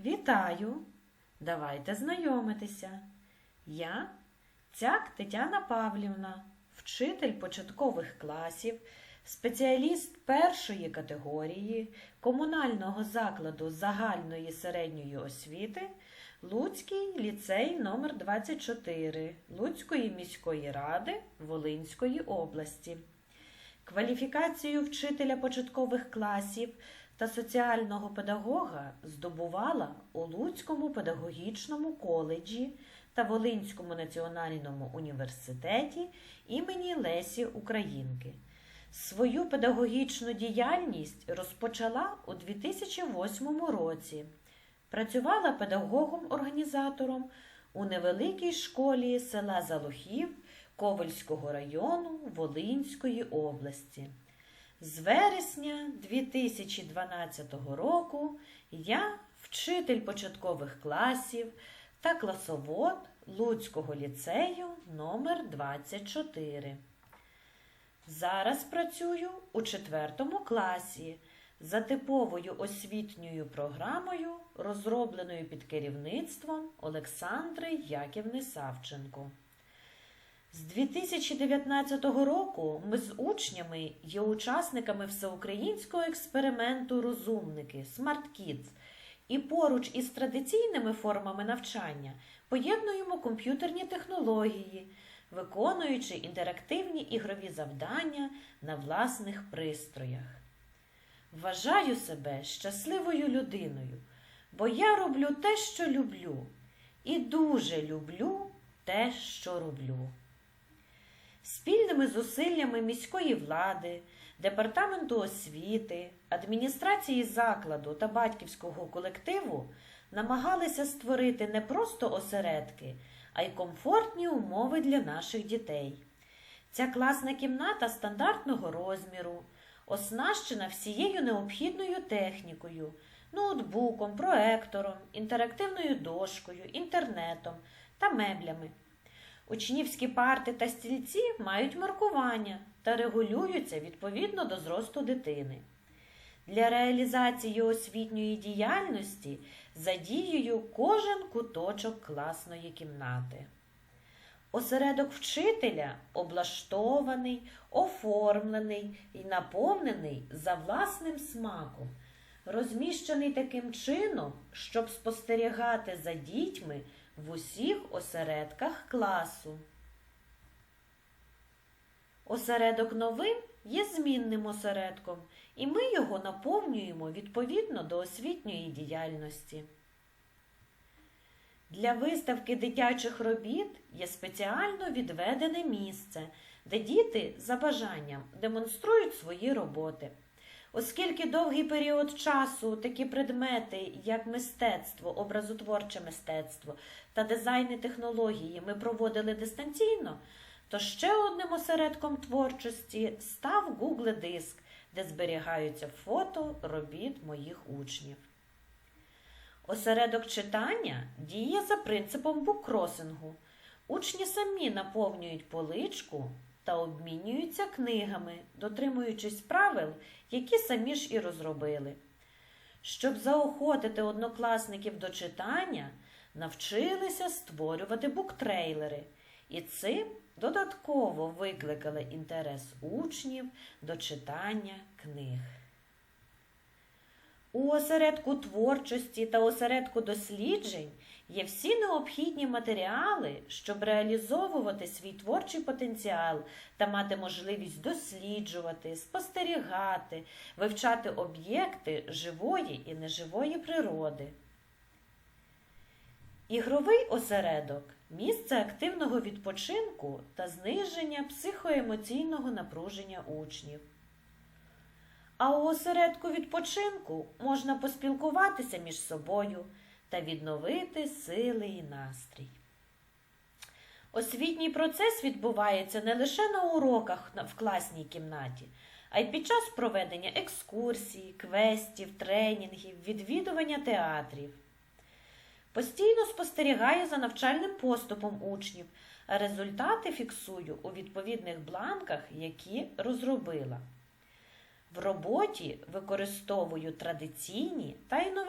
Вітаю! Давайте знайомитися. Я Цяк Тетяна Павлівна, вчитель початкових класів, спеціаліст першої категорії комунального закладу загальної середньої освіти Луцький ліцей номер 24 Луцької міської ради Волинської області. Кваліфікацію вчителя початкових класів та соціального педагога здобувала у Луцькому педагогічному коледжі та Волинському національному університеті імені Лесі Українки. Свою педагогічну діяльність розпочала у 2008 році. Працювала педагогом-організатором у невеликій школі села Залухів Ковельського району Волинської області. З вересня 2012 року я вчитель початкових класів та класовод Луцького ліцею номер 24 Зараз працюю у четвертому класі за типовою освітньою програмою, розробленою під керівництвом Олександри Яківни Савченко. З 2019 року ми з учнями є учасниками всеукраїнського експерименту Розумники Smart Kids і поруч із традиційними формами навчання поєднуємо комп'ютерні технології, виконуючи інтерактивні ігрові завдання на власних пристроях. Вважаю себе щасливою людиною, бо я роблю те, що люблю, і дуже люблю те, що роблю. Спільними зусиллями міської влади, департаменту освіти, адміністрації закладу та батьківського колективу намагалися створити не просто осередки, а й комфортні умови для наших дітей. Ця класна кімната стандартного розміру, оснащена всією необхідною технікою, ноутбуком, проектором, інтерактивною дошкою, інтернетом та меблями. Учнівські парти та стільці мають маркування та регулюються відповідно до зросту дитини. Для реалізації освітньої діяльності задіюю кожен куточок класної кімнати. Осередок вчителя облаштований, оформлений і наповнений за власним смаком, розміщений таким чином, щоб спостерігати за дітьми в усіх осередках класу. Осередок новин є змінним осередком, і ми його наповнюємо відповідно до освітньої діяльності. Для виставки дитячих робіт є спеціально відведене місце, де діти за бажанням демонструють свої роботи. Оскільки довгий період часу такі предмети, як мистецтво, образотворче мистецтво та дизайн і технології ми проводили дистанційно, то ще одним осередком творчості став Google Диск, де зберігаються фото робіт моїх учнів. Осередок читання діє за принципом буккросингу. Учні самі наповнюють поличку та обмінюються книгами, дотримуючись правил, які самі ж і розробили. Щоб заохотити однокласників до читання, навчилися створювати буктрейлери, і цим додатково викликали інтерес учнів до читання книг. У осередку творчості та осередку досліджень є всі необхідні матеріали, щоб реалізовувати свій творчий потенціал та мати можливість досліджувати, спостерігати, вивчати об'єкти живої і неживої природи. Ігровий осередок місце активного відпочинку та зниження психоемоційного напруження учнів. А у осередку відпочинку можна поспілкуватися між собою та відновити сили і настрій. Освітній процес відбувається не лише на уроках в класній кімнаті, а й під час проведення екскурсій, квестів, тренінгів, відвідування театрів. Постійно спостерігаю за навчальним поступом учнів, а результати фіксую у відповідних бланках, які розробила. В роботі використовую традиційні та інноваційні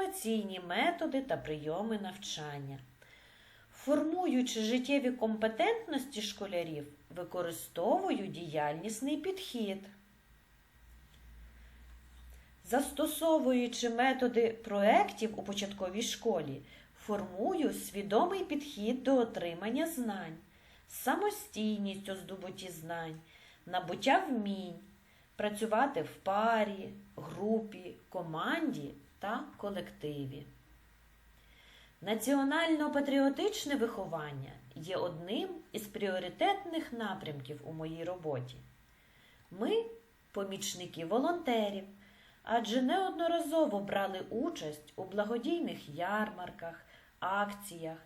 методи та прийоми навчання. Формуючи життєві компетентності школярів, використовую діяльнісний підхід. Застосовуючи методи проєктів у початковій школі, формую свідомий підхід до отримання знань, самостійність у здобутті знань, набуття вмінь, працювати в парі, групі, команді та колективі. Національно-патріотичне виховання є одним із пріоритетних напрямків у моїй роботі. Ми помічники волонтерів, адже неодноразово брали участь у благодійних ярмарках, акціях,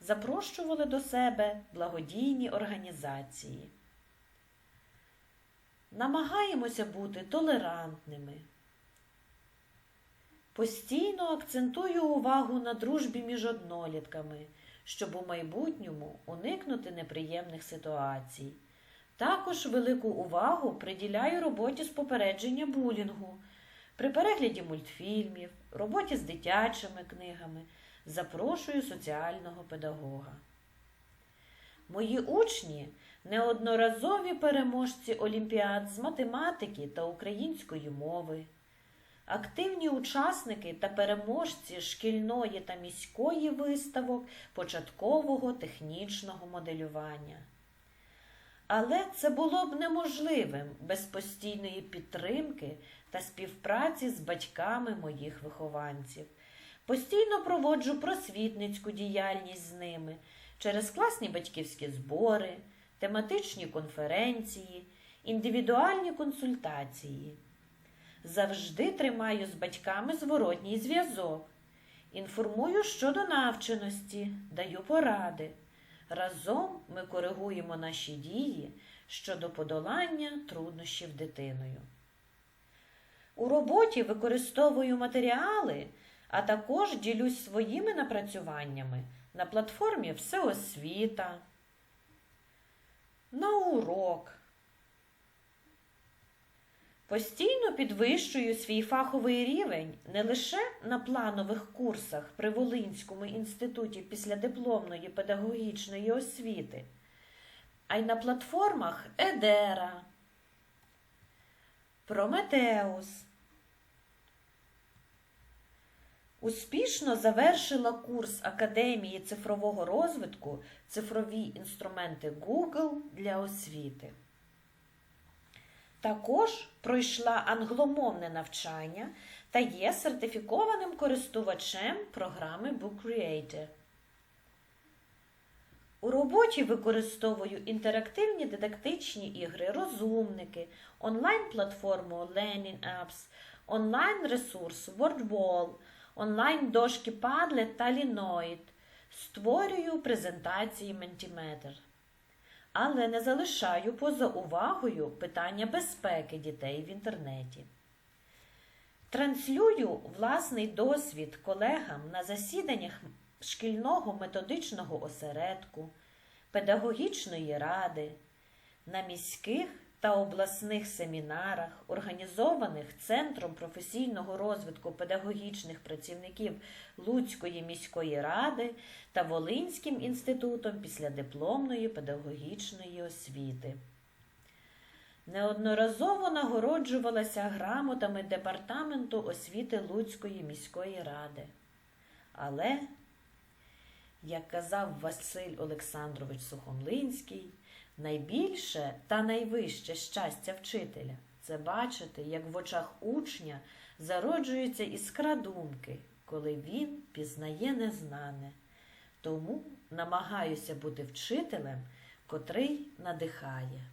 запрошували до себе благодійні організації. Намагаємося бути толерантними. Постійно акцентую увагу на дружбі між однолітками, щоб у майбутньому уникнути неприємних ситуацій. Також велику увагу приділяю роботі з попередження булінгу, при перегляді мультфільмів, роботі з дитячими книгами, запрошую соціального педагога. Мої учні неодноразові переможці олімпіад з математики та української мови. Активні учасники та переможці шкільної та міської виставок початкового технічного моделювання. Але це було б неможливим без постійної підтримки та співпраці з батьками моїх вихованців. Постійно проводжу просвітницьку діяльність з ними через класні батьківські збори, тематичні конференції, індивідуальні консультації. Завжди тримаю з батьками зворотній зв'язок. Інформую щодо навченості, даю поради. Разом ми коригуємо наші дії щодо подолання труднощів дитиною. У роботі використовую матеріали, а також ділюсь своїми напрацюваннями на платформі Всеосвіта, на урок. Постійно підвищую свій фаховий рівень не лише на планових курсах при Волинському інституті післядипломної педагогічної освіти, а й на платформах Едера, Прометеус. Успішно завершила курс Академії цифрового розвитку цифрові інструменти Google для освіти. Також пройшла англомовне навчання та є сертифікованим користувачем програми Book Creator. У роботі використовую інтерактивні дидактичні ігри, розумники, онлайн-платформу Learning Apps, онлайн-ресурс WordWall, онлайн-дошки Padlet та Linoid. Створюю презентації Mentimeter але не залишаю поза увагою питання безпеки дітей в інтернеті. Транслюю власний досвід колегам на засіданнях шкільного методичного осередку, педагогічної ради, на міських та обласних семінарах, організованих Центром професійного розвитку педагогічних працівників Луцької міської ради та Волинським інститутом післядипломної педагогічної освіти. Неодноразово нагороджувалася грамотами Департаменту освіти Луцької міської ради. Але, як казав Василь Олександрович Сухомлинський, Найбільше та найвище щастя вчителя це бачити, як в очах учня зароджується іскра думки, коли він пізнає незнане. Тому намагаюся бути вчителем, котрий надихає.